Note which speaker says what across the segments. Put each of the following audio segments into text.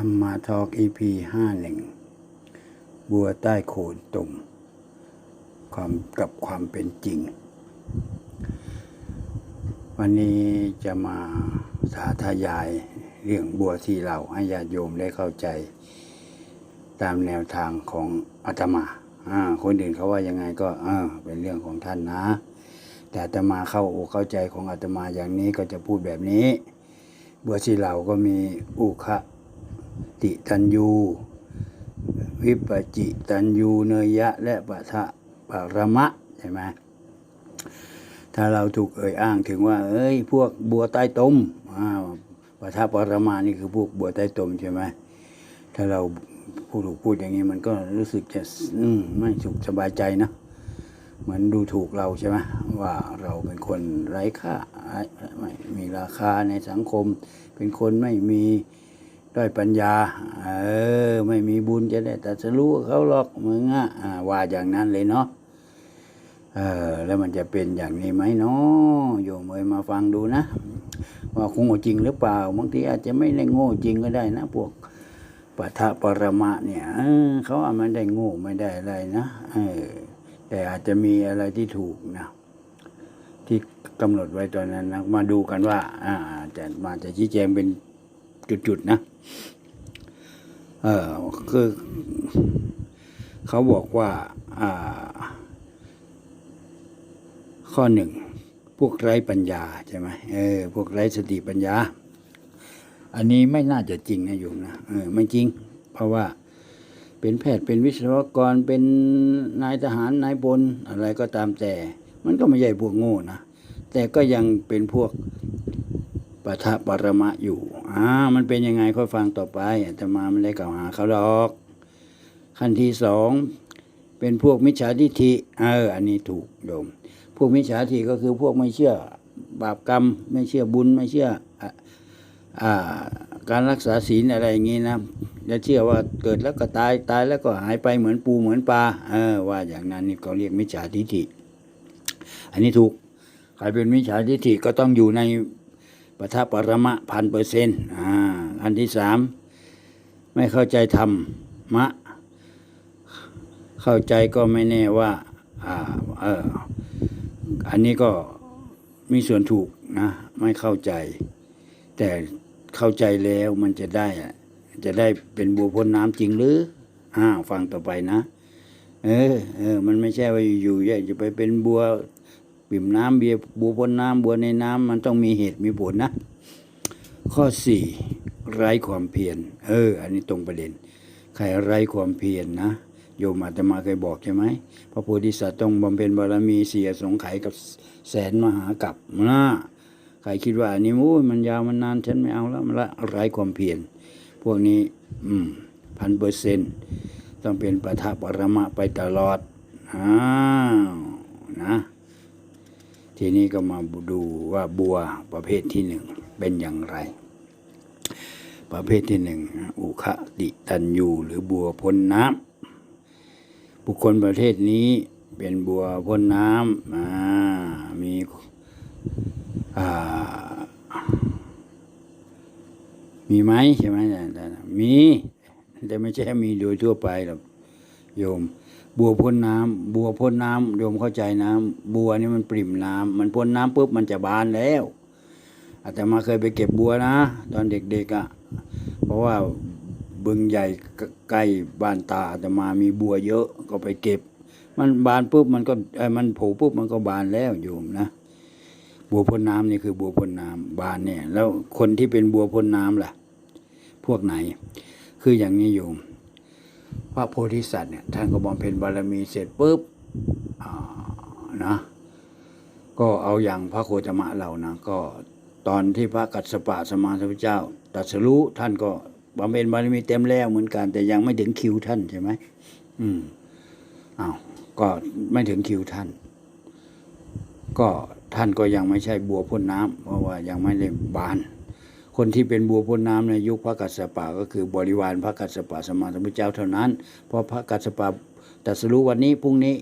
Speaker 1: ธรรมาทอกอีพีห้าหนึ่งบัวใต้โคนตุ่มความกับความเป็นจริง วันนี้จะมาสาธยายเรื่องบัวที่เราให้ญาติโยมได้เข้าใจ ตามแนวทางของอาตมาอ่าคนอื่นเขาว่ายังไงก็เออเป็นเรื่องของท่านนะ แต่อาตมาเข้าอกเข้าใจของอาตมาอย่างนี้ก็จะพูดแบบนี้ บัวสีเหลาก็มีอุคะ ติตันยู วิปจิตันยูเนยยะ และปะทะปะระมะใช่ไหมถ้าเราถูกเอ่ยอ้างถึงว่า เอ้ย พวกบัวใต้ตมอ่าปะทะปะระมะนี่คือพวกบัวใต้ตมใช่ไหมถ้าเราพูดถูกพูดอย่างนี้มันก็รู้สึกจะมไม่สุขสบายใจนะเหมือนดูถูกเราใช่ไหมว่าเราเป็นคนไร้ค่าไม่มีราคาในสังคม เป็นคนไม่มี ด้อยปัญญา เออ ไม่มีบุญจะได้แต่จะรู้เขาหรอกมึงอะว่าอย่างนั้นเลยเนาะเออแล้วมันจะเป็นอย่างนี้ไหมเนาะโยมเอ้ยมาฟังดูนะ ว่าคงโง่จริงหรือเปล่าบางทีอาจจะไม่ได้โง่จริงก็ได้นะ พวกปัทะปรมะเนี่ยเออเขาอาจไม่ได้โง่ไม่ได้อะไรนะเออแต่อาจจะมีอะไรที่ถูกนะที่กำหนดไว้ตอนนั้นนะมาดูกันว่า อ่าจะมาจะชี้แจงเป็น จุดๆนะ เออคือเขาบอกว่าอ่า ข้อหนึ่ง พวกไร้ปัญญาใช่ไหมเออ พวกไร้สติปัญญา อันนี้ไม่น่าจะจริงนะโยมนะเออไม่จริง เพราะว่าเป็นแพทย์เป็นวิศวกรเป็นนายทหารนายพลอะไรก็ตามแต่ มันก็ไม่ใช่พวกโง่นะแต่ก็ยังเป็นพวก ปะทะปรมะอยู่อ่ามันเป็นยังไงค่อยฟังต่อไปอาตมาไม่ได้กล่าวหาเขาหรอก ขั้นที่สองเป็นพวกมิจฉาทิฏฐิเอออันนี้ถูกโยมพวกมิจฉาทิฏฐิก็คือพวกไม่เชื่อบาปกรรม ไม่เชื่อบุญไม่เชื่ออะอ่าการรักษาศีลอะไรอย่างนี้นะจะเชื่อว่าเกิดแล้วก็ตายตายแล้วก็หายไปเหมือนปูเหมือนปลาเออว่าอย่างนั้นนี่เขาเรียกมิจฉาทิฏฐิ อันนี้ถูกใครเป็นมิจฉาทิฏฐิก็ต้องอยู่ใน ปทะปรมะพันเปอร์เซ็นต์อ่าอันที่สามไม่เข้าใจธรรมะ เข้าใจก็ไม่แน่ว่าอ่าเอออันนี้ก็มีส่วนถูกนะไม่เข้าใจ แต่เข้าใจแล้วมันจะได้อะจะได้เป็นบัวพ้นน้ำจริงหรืออ้าวฟังต่อไปนะ เออเออมันไม่ใช่ว่าอยู่ๆจะไปเป็นบัว ปิ่มน้ำเบียร์บัวพ้นน้ำบัวในน้ำมันต้องมีเหตุมีผลนะ ข้อสี่ไร้ความเพียรเออ อันนี้ตรงประเด็นใครไร้ความเพียรนะโยมอาตมาเคยบอกใช่ไหมพระโพธิสัตว์ต้องบำเพ็ญบารมีเสียสงไขกับแสนมหากับนะใครคิดว่าอันนี้โอ้ยมันยาวมันนานฉันไม่เอาแล้วมันละไร้ความเพียรพวกนี้ อืมพันเปอร์เซ็นต์ต้องเป็นปะทะปรมะไปตลอดอ้าวนะ ทีนี้ก็มาดูว่าบัวประเภทที่หนึ่งเป็นอย่างไร ประเภทที่หนึ่งอุคติตันยูหรือบัวพ้นน้ำบุคคลประเภทนี้เป็นบัวพ้นน้ำมีมีไหมใช่ไหมมี แต่ไม่ใช่มีโดยทั่วไปหรอกโยม บัวพ้นน้ำบัวพ้นน้ำโยมเข้าใจนะบัวนี่มันปริ่มน้ำมันพ้นน้ำปุ๊บมันจะบานแล้วอาตมาเคยไปเก็บบัวนะ ตอนเด็กๆอะ่ะเพราะว่าบึงใหญ่ใกล้บ้านตาอาตมามีบัวเยอะก็ไปเก็บ มันบานปุ๊บมันก็เอ้มันโผล่ปุ๊บมันก็บานแล้วโยมนะ บัวพ้นน้ำนี่คือบัวพ้นน้ำบานเนี่ย แล้วคนที่เป็นบัวพ้นน้ำล่ะ พวกไหน คืออย่างนี้โยม พระโพธิสัตว์เนี่ยท่านก็บำเพ็ญบารมีเสร็จปุ๊บนะก็เอาอย่างพระโคตมะเรานะก็ตอนที่พระกัสสปะสมมาสัมพุทธเจ้าตรัสรู้ท่านก็บำเพ็ญบารมีเต็มแล้วเหมือนกัน แต่ยังไม่ถึงคิวท่านใช่ไหมอืมอ้าวก็ไม่ถึงคิวท่าน ก็ท่านก็ยังไม่ใช่บัวพ่นน้ำเพราะว่ายังไม่ได้บาน คนที่เป็นบัวพ้นน้ำในยุคพระกัสสปะก็คือบริวารพระกัสสปะสมมาสมพุทธเจ้าเท่านั้น เพราะพระกัสสปะตัสรู้วันนี้พรุ่งนี้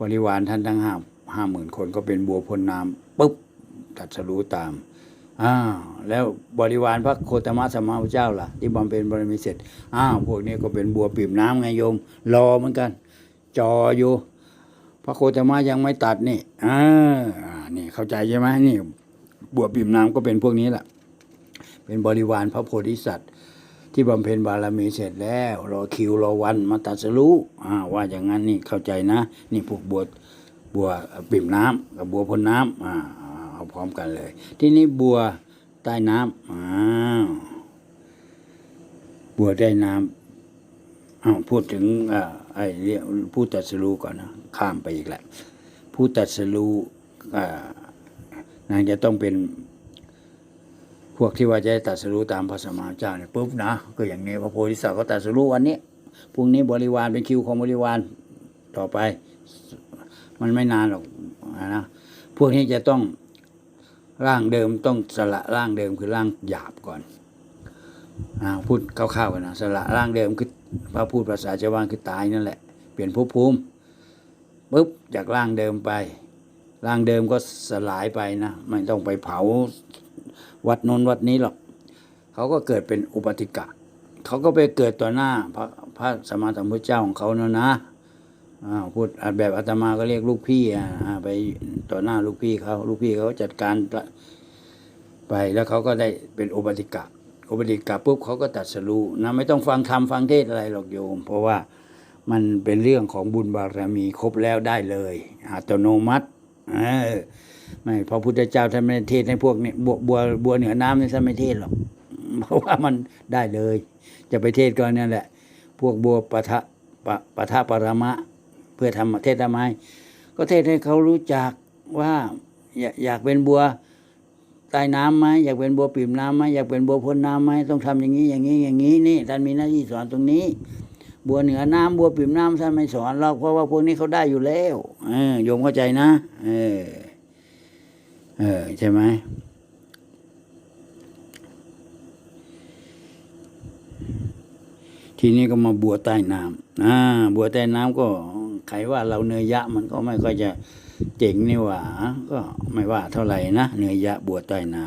Speaker 1: บริวารท่านทั้งห้าห้าหมื่นคนก็เป็นบัวพ้นน้ำปุ๊บตัสรู้ตามอ้าวแล้วบริวารพระโคตมะสมมาพุทธเจ้าล่ะ ที่บำเพ็ญบารมีเสร็จอ้าวพวกนี้ก็เป็นบัวปิ่มน้ำไงโยม รอเหมือนกัน จออยู่พระโคตมะยังไม่ตัดนี่อ่าอ่านี่เข้าใจใช่ไหมนี่บัวปิ่มน้ำก็เป็นพวกนี้แหละ เป็นบริวารพระโพธิสัตว์ ที่บำเพ็ญบารมีเสร็จแล้ว รอคิวรอวันมาตัดสรู้อ่ว่าอย่างนั้นนี่เข้าใจนะ นี่พวกบัวบัวปิ่มน้ำกับบัวพ้นน้ำอ่าเอาพร้อมกันเลย ที่นี้บัวใต้น้ำอ้าวบัวใต้น้ำอ้าวพูดถึงอ่าไอ้เรื่องผู้ตัดสรู้ก่อนนะข้ามไปอีกแหละผู้ตัดสรู้อ่านางจะต้องเป็น วกที่ว่าจะตัดสรู้ตามพระสมมาเจ้าเนี่ยปุ๊บนะก็อย่างนี้พระโพธิสัตว์ก็ตัดสรู้วันนี้พรุ่งนี้บริวารเป็นคิวของบริวารต่อไป มันไม่นานหรอกนะพวกนี้จะต้องร่างเดิมต้องสละร่างเดิมคือร่างหยาบก่อนนะพูดคร่าวๆกันนะสละร่างเดิมคือพระพูดภาษาชาวบ้านคือตายนั่นแหละ เปลี่ยนภพภูมิปุ๊บจากร่างเดิมไป ร่างเดิมก็สลายไปนะไม่ต้องไปเผา วัดนนวัดนี้หรอกเขาก็เกิดเป็นอุปติกะเขาก็ไปเกิดต่อหน้าพระพระสมมาสัมพุทธเจ้าของเขาเนอะนะอ่าพูดอาแบบอาตมาก็เรียกลูกพี่อะอ่าไปต่อหน้าลูกพี่เขาลูกพี่เขาจัดการไปแล้วเขาก็ได้เป็นอุปติกะอุปติกะปุ๊บเขาก็ตัดสรู้นะไม่ต้องฟังธรรมฟังเทศอะไรหรอกโยม เพราะว่ามันเป็นเรื่องของบุญบารมีครบแล้วได้เลย อัตโนมัติเออ ไม่พระพุทธเจ้าท่านไม่เทศให้พวกนี้บัวบัวบัวเหนือน้ำนี่ท่านไม่เทศหรอกเพราะว่ามันได้เลย จะไปเทศก็เนั่นแหละ พวกบัวปะทะปะปะทะปรมะ เพื่อทำเทศทำไมก็เทศให้เขารู้จักว่าอยากอยากเป็นบัวใต้น้ำไหมอยากเป็นบัวปิ่มน้ำไหมอยากเป็นบัวพ้นน้ำไหมต้องทำอย่างนี้อย่างนี้อย่างนี้นี่ท่านมีหน้าที่สอนตรงนี้ บัวเหนือน้ำบัวปิ่มน้ำท่านไม่สอนเราเพราะว่าพวกนี้เขาได้อยู่แล้วเออโยมเข้าใจนะ เออ เออใช่ไหมทีนี้ก็มาบัวใต้น้ำอ่าบัวใต้น้ำก็ใครว่าเราเนยยะมันก็ไม่ค่อยจะเจ๋งนี่หว่า ก็ไม่ว่าเท่าไหร่นะเนยยะบัวใต้น้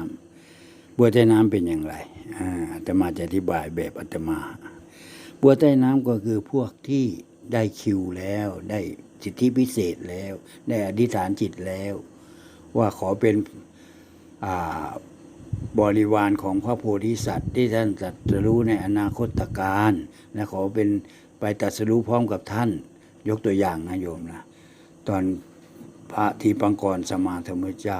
Speaker 1: ำบัวใต้น้ำเป็นอย่างไรอ่าอาตมาจะอธิบายแบบอาตมาบัวใต้น้ำก็คือพวกที่ได้คิวแล้ว ได้สิทธิพิเศษแล้ว ได้อธิษฐานจิตแล้ว ว่าขอเป็นบริวารของพระโพธิสัตว์ ที่ท่านตรัสรู้ในอนาคตการและขอเป็นไปตรัสรู้พร้อมกับท่าน ยกตัวอย่างนะโยมนะตอนพระทีปังกรสมมาธรรมเจ้า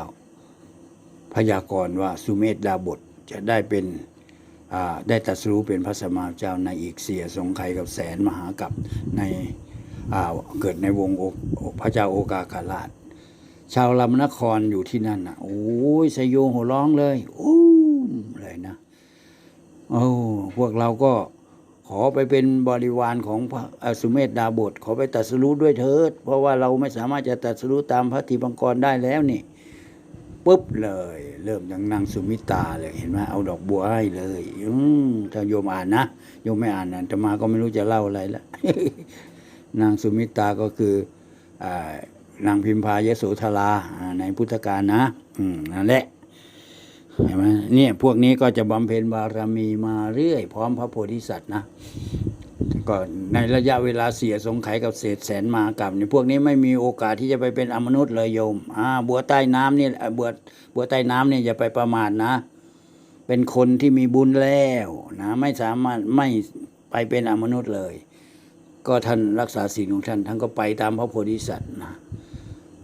Speaker 1: พยากรณ์ว่าสุเมธดาบทจะได้เป็นได้ตรัสรู้เป็นพระสมมาเจ้าในอีกเสียสงไขกับแสนมหากับในเกิดในวงพระเจ้าโอกาคาราช ชาวลำนครอยู่ที่นั่นนะโอ้ยสยโยหัวร้องเลยอู้มเลยนะโอ้พวกเราก็ขอไปเป็นบริวารของพระอสุเมธดาบท ขอไปตัดสรู้ด้วยเถิด เพราะว่าเราไม่สามารถจะตัดสรู้ตามพระติปังกรได้แล้วนี่ปุ๊บเลย เริ่มอย่างนางสุมิตาเลยเห็นไหมเอาดอกบัวให้เลย อืมถ้าโยมอ่านนะโยมไม่อ่านนะจะมาก็ไม่รู้จะเล่าอะไรละนางสุมิตาก็คืออ่า นางพิมพายโสธราในพุทธกาลนะอืมนั่นแหละเห็นไหมเนี่ยพวกนี้ก็จะบำเพ็ญบารมีมาเรื่อย พร้อมพระโพธิสัตว์นะก็ในระยะเวลาเสียสงไขกับเศษแสนมากับเนี่ยพวกนี้ไม่มีโอกาสที่จะไปเป็นอมนุษย์เลยโยมอ่าบัวใต้น้ำนี่บัวบัวใต้น้ำเนี่ยอย่าไปประมาทนะ เป็นคนที่มีบุญแล้วนะไม่สามารถไม่ไปเป็นอมนุษย์เลย ก็ท่านรักษาศีลของท่านท่านก็ไปตามพระโพธิสัตว์นะ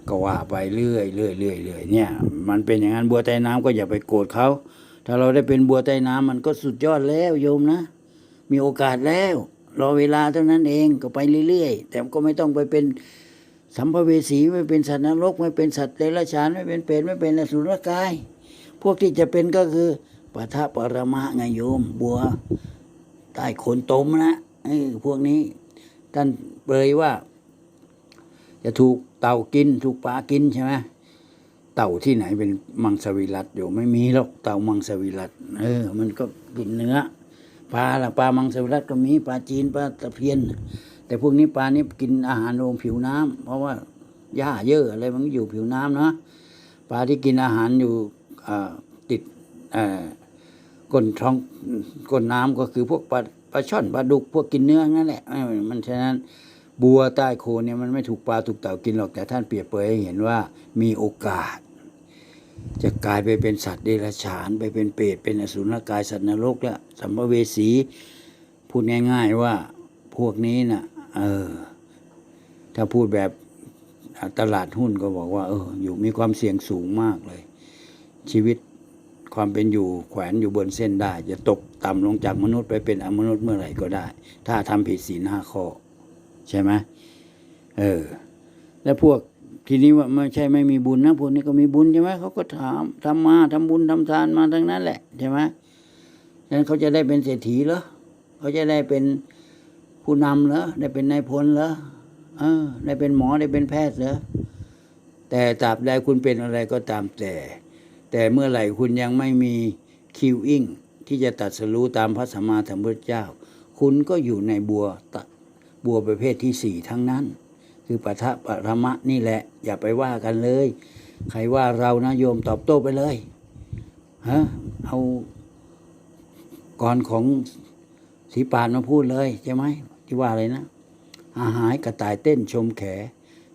Speaker 1: ก็ว่าไปเรื่อยเรื่อยเรื่อยเรื่อยเนี่ย มันเป็นอย่างนั้นบัวใต้น้ำก็อย่าไปโกรธเขาถ้าเราได้เป็นบัวใต้น้ำมันก็สุดยอดแล้วโยมนะ มีโอกาสแล้ว รอเวลาเท่านั้นเองก็ไปเรื่อยๆ แต่ก็ไม่ต้องไปเป็นสัมภเวสีไม่เป็นสัตว์นรก ไม่เป็นสัตว์เดรัจฉานไม่เป็นเปรตไม่เป็นอสุรกาย พวกที่จะเป็นก็คือปะทะปรมะไงโยม บัวใต้โคนตมนะเออพวกนี้ท่านเปรยว่า จะถูกเต่ากิน ถูกปลากินใช่ไหมเต่าที่ไหนเป็นมังสวิรัตอยู่ไม่มีหรอกเต่ามังสวิรัตเออ มันก็กินเนื้อปลาละปลามังสวิรัตก็มีปลาจีนปลาตะเพียน แต่พวกนี้ปลานี้กินอาหารลงผิวน้ำเพราะว่าหญ้าเยอะอะไรมันอยู่ผิวน้ำนะปลาที่กินอาหารอยู่ติดเออก้นท้องก้นน้ำก็คือพวกปลาปลาช่อนปลาดุกพวกกินเนื้อนั่นแหละมันฉะนั้น บัวใต้โคนเนี่ยมันไม่ถูกปลาถูกเต่ากินหรอกแต่ท่านเปรียบเปยให้เห็นว่ามีโอกาส จะกลายไปเป็นสัตว์เดรัจฉาน ไปเป็นเปรตเป็นอสุรกายสัตว์นรกและสัมภเวสีพูดง่าย ๆว่าพวกนี้น่ะเออ ถ้าพูดแบบตลาดหุ้นก็บอกว่า เออ อยู่มีความเสี่ยงสูงมากเลย ชีวิตความเป็นอยู่แขวนอยู่บนเส้นได้ จะตกต่ำลงจากมนุษย์ไปเป็นอมนุษย์เมื่อไหร่ก็ได้ ถ้าทำผิดศีลห้าข้อ ใช่ไหมเออ แล้วพวกทีนี้ว่าไม่ใช่ไม่มีบุญนะพวกนี้ก็มีบุญใช่ไหมเขาก็ทำทำมาทำบุญทำทานมาทั้งนั้นแหละใช่ไหมฉะนั้นเขาจะได้เป็นเศรษฐีเหรอเขาจะได้เป็นผู้นำเหรอได้เป็นนายพลเหรอเออ ได้เป็นหมอได้เป็นแพทย์เหรอแต่ตราบใดคุณเป็นอะไรก็ตามแต่ แต่เมื่อไหร่คุณยังไม่มีคิวอิ่งที่จะตัดสรู้ตามพระสัมมาสัมพุทธเจ้า คุณก็อยู่ในบัวต บัวประเภทที่สี่ทั้งนั้น คือปะทะปะธรรมะนี่แหละ อย่าไปว่ากันเลย ใครว่าเรานะโยมตอบโต้ไปเลยฮะเอาก่อนของสีปานมาพูดเลยใช่ไหมที่ว่าอะไรนะอาหายกระต่ายเต้นชมแข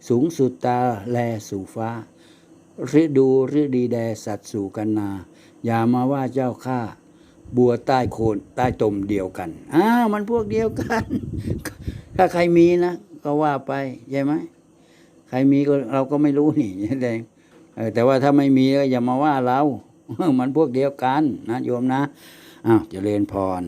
Speaker 1: สูงสุดตาแลสู่ฟ้าฤดูฤดีแดสัตว์สู่กันนา อย่ามาว่าเจ้าข้าบัวใต้โคนใต้ตมเดียวกันอ้าวมันพวกเดียวกัน ถ้าใครมีนะก็ว่าไปใช่ไหมใครมีก็เราก็ไม่รู้นี่แดงเออแต่ว่าถ้าไม่มีก็อย่ามาว่าเรา มันพวกเดียวกันนะโยมนะอ้าวเจริญพร